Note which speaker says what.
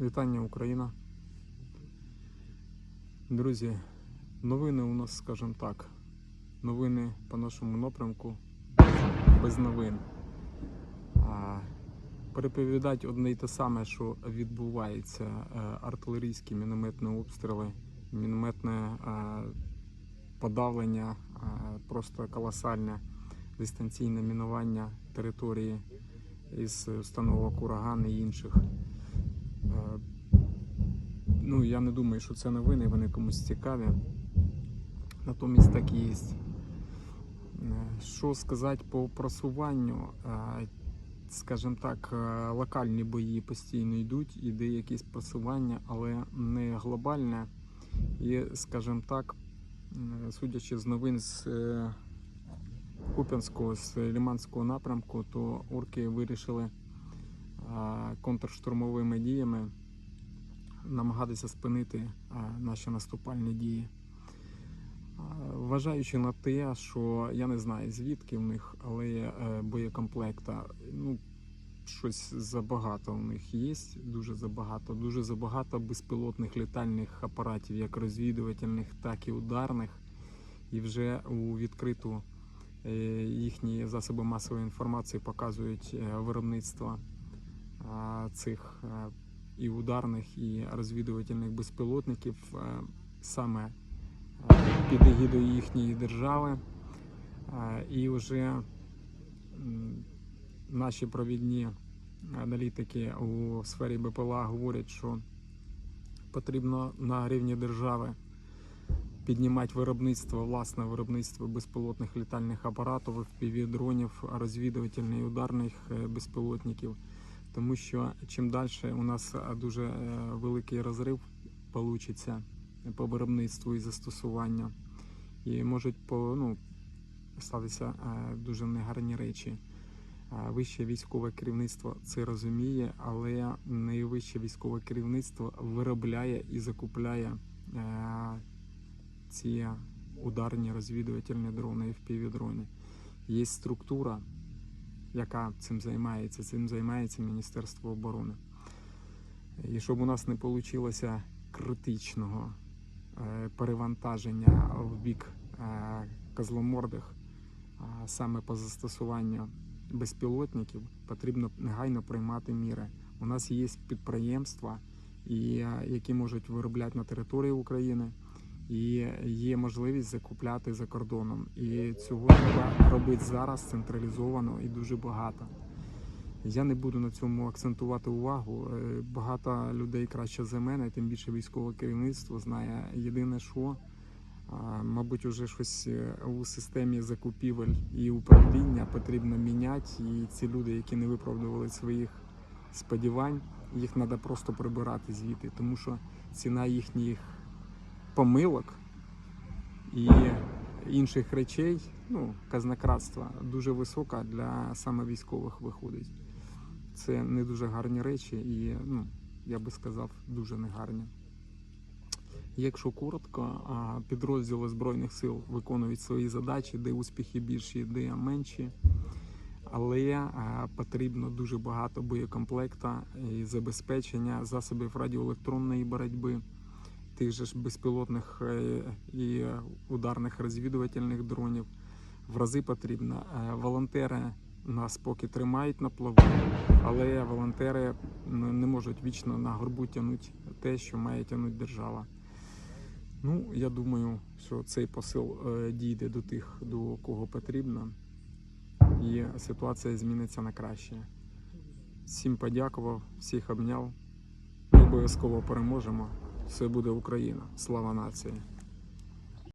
Speaker 1: Вітання Україна. Друзі, новини у нас, скажімо так, новини по нашому напрямку без новин. А, переповідати одне й те саме, що відбувається е, артилерійські мінометні обстріли, мінометне е, подавлення, е, просто колосальне дистанційне мінування території із установок ураган і інших. Ну, я не думаю, що це новини, вони комусь цікаві. Натомість так і є. Е, Що сказати по просуванню? Е, Скажімо так, е, локальні бої постійно йдуть, іде якісь просування, але не глобальне. І, скажімо так, судячи з новин з Куп'янського, з Ліманського напрямку, то орки вирішили контрштурмовими діями намагатися спинити е, наші наступальні дії. Е, Вважаючи на те, що я не знаю звідки в них, але е, боєкомплекта ну, щось забагато у них є, дуже забагато, дуже забагато безпілотних літальних апаратів, як розвідувальних, так і ударних. І вже у відкриту їхні засоби масової інформації показують виробництво цих і ударних, і розвідувальних безпілотників е, саме е, під егідою їхньої держави. Е, І вже наші провідні аналітики у сфері БПЛА говорять, що потрібно на рівні держави піднімати виробництво, власне виробництво безпілотних літальних апаратів, FPV-дронів, розвідувальних і ударних безпілотників. Тому що чим далі у нас е, дуже е, великий розрив получиться по виробництву і застосуванню, і можуть ну, статися е, дуже негарні речі. Вище військове керівництво це розуміє, але найвище військове керівництво виробляє і закупляє ці ударні розвідувальні дрони, FPV-дрони. Є структура, яка цим займається. Цим займається Міністерство оборони. І щоб у нас не вийшло критичного е, перевантаження в бік е, козломордих, саме по застосуванню безпілотників, потрібно негайно приймати міри. У нас є підприємства, е, які можуть виробляти на території України, і є можливість закупляти за кордоном. І цього треба робити зараз централізовано і дуже багато. Я не буду на цьому акцентувати увагу. Е, Багато людей краще за мене, тим більше військове керівництво знає єдине, що мабуть, уже щось е, у системі закупівель і управління потрібно міняти. І ці люди, які не виправдували своїх сподівань, їх треба просто прибирати звідти, тому що ціна їхніх помилок і інших речей, ну, казнократства, дуже висока для саме військових виходить. Це не дуже гарні речі і, ну, я би сказав, дуже негарні. Якщо коротко, підрозділи Збройних сил виконують свої задачі, де успіхи більші, де менші. Але потрібно дуже багато боєкомплекта і забезпечення засобів радіоелектронної боротьби, тих же ж безпілотних е, і ударних розвідувальних дронів. В рази потрібно. Е, Волонтери нас поки тримають на плаву, але волонтери не можуть вічно на горбу тягнути те, що має тягнути держава. Ну, я думаю, що цей посил е, дійде до тих, до кого потрібно, і ситуація зміниться на краще. Всім подякував, всіх обняв. Ми обов'язково переможемо. Все буде Україна. Слава нації!